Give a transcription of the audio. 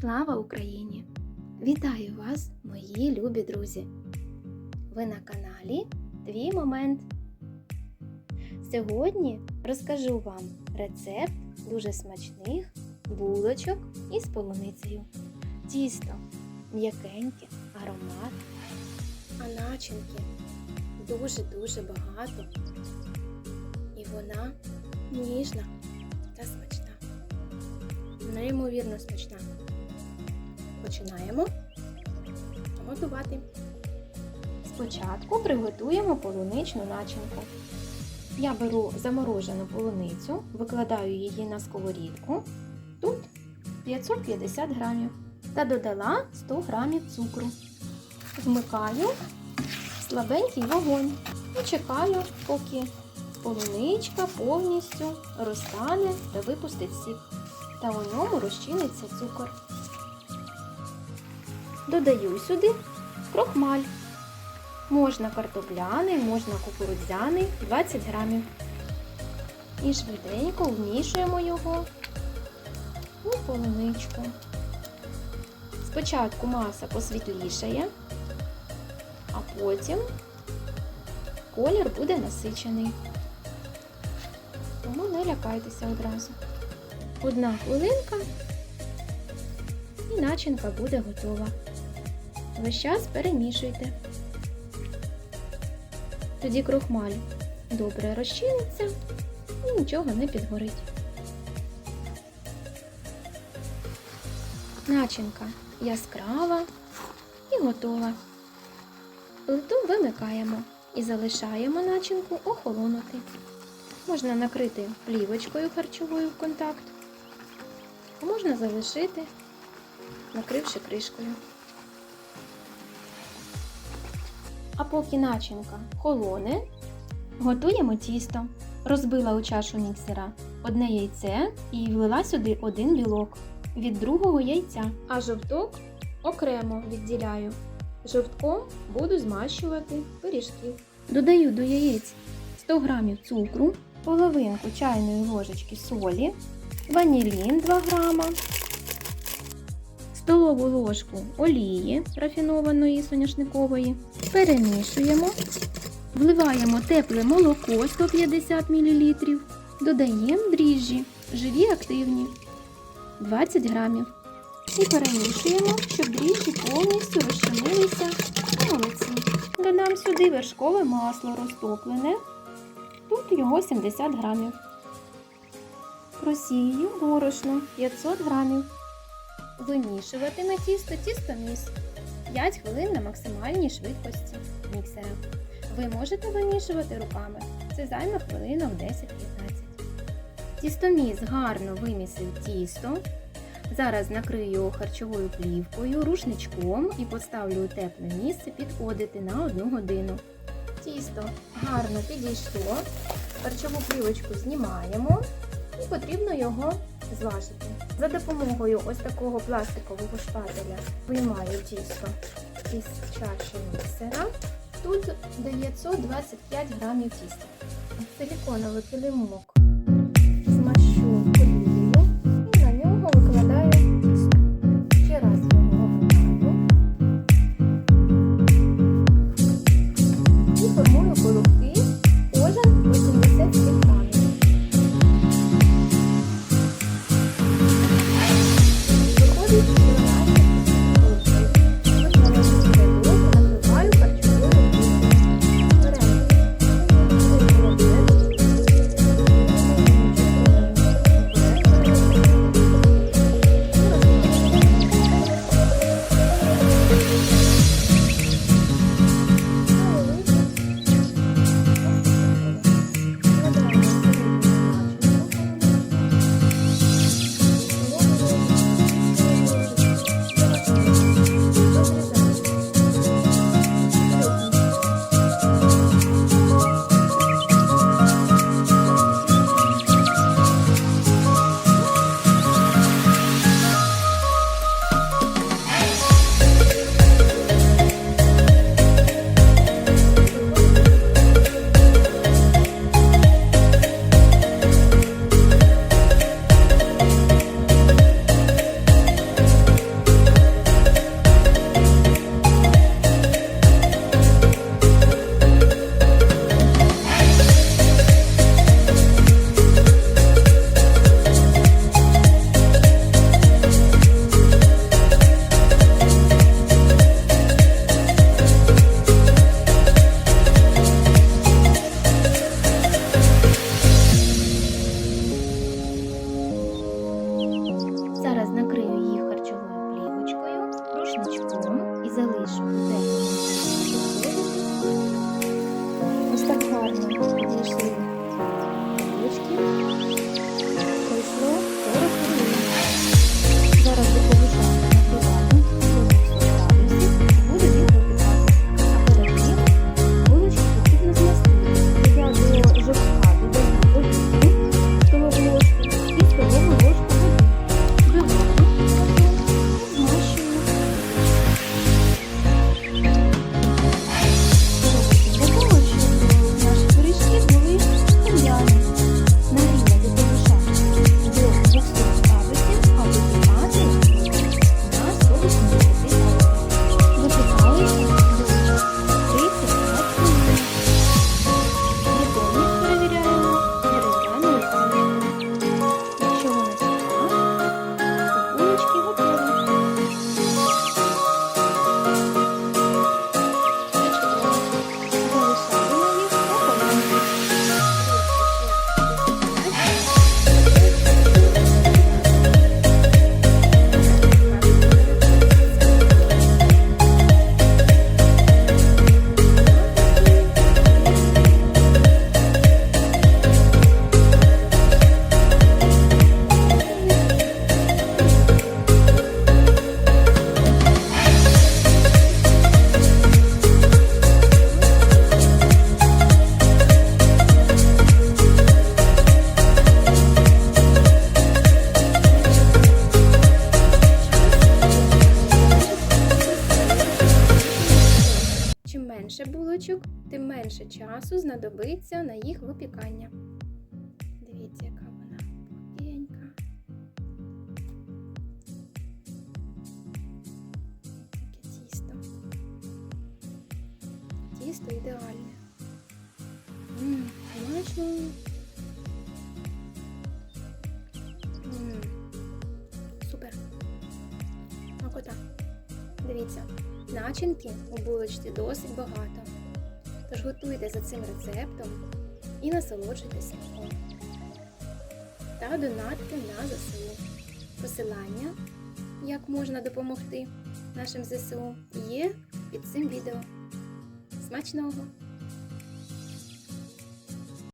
Слава Україні! Вітаю вас, мої любі друзі! Ви на каналі Твій Момент. Сьогодні розкажу вам рецепт дуже смачних булочок із полуницею. Тісто м'якеньке, аромат, а начинки дуже-дуже багато. І вона ніжна та смачна. Неймовірно смачна. Починаємо готувати. Спочатку приготуємо полуничну начинку. Я беру заморожену полуницю, викладаю її на сковорідку. Тут 550 грамів та додала 100 грамів цукру. Вмикаю слабенький вогонь і чекаю, поки полуничка повністю розтане та випустить сік, та у ньому розчиниться цукор. Додаю сюди крохмаль. Можна картопляний, можна кукурудзяний 20 грамів. І швиденько вмішуємо його у полуничку. Спочатку маса посвітлішає, а потім колір буде насичений. Тому не лякайтеся одразу. Одна хвилинка і начинка буде готова. Весь час перемішуйте. Тоді крохмаль добре розчиниться і нічого не підгорить. Начинка яскрава і готова. Плиту вимикаємо і залишаємо начинку охолонути. Можна накрити плівочкою харчовою в контакт, а можна залишити, накривши кришкою. А поки начинка холоне, готуємо тісто. Розбила у чашу міксера одне яйце і влила сюди один білок від другого яйця, а жовток окремо відділяю. Жовтком буду змащувати пиріжки. Додаю до яєць 100 г цукру, половинку чайної ложечки солі, ванілін 2 грама, столову ложку олії рафінованої соняшникової. Перемішуємо, вливаємо тепле молоко 150 мл, додаємо дріжджі, живі активні 20 грамів. І перемішуємо, щоб дріжджі повністю розчинилися у молоці. Додам сюди вершкове масло розтоплене, тут його 70 грамів. Просію борошно 500 грамів. Вимішуватиме тісто тістоміс 5 хвилин на максимальній швидкості міксера. Ви можете вимішувати руками. Це займе хвилинок 10-15. Тістоміс гарно вимісив тісто. Зараз накрию його харчовою плівкою, рушничком і поставлю у тепле місце підходити на 1 годину. Тісто гарно підійшло. Харчову плівочку знімаємо і потрібно його зважити. За допомогою ось такого пластикового шпателя виймаю тісто із чаші міксера. Тут 925 грамів тіста. Силіконовий килимок їх випікання. Дивіться, яка вона пухенька. Таке тісто. Тісто ідеальне. Ммм. Супер. Макота. Дивіться, начинки у булочці досить багато. Тож готуйте за цим рецептом і насолоджуйтесь смаком. Та донатки на ЗСУ. Посилання, як можна допомогти нашим ЗСУ, є під цим відео. Смачного!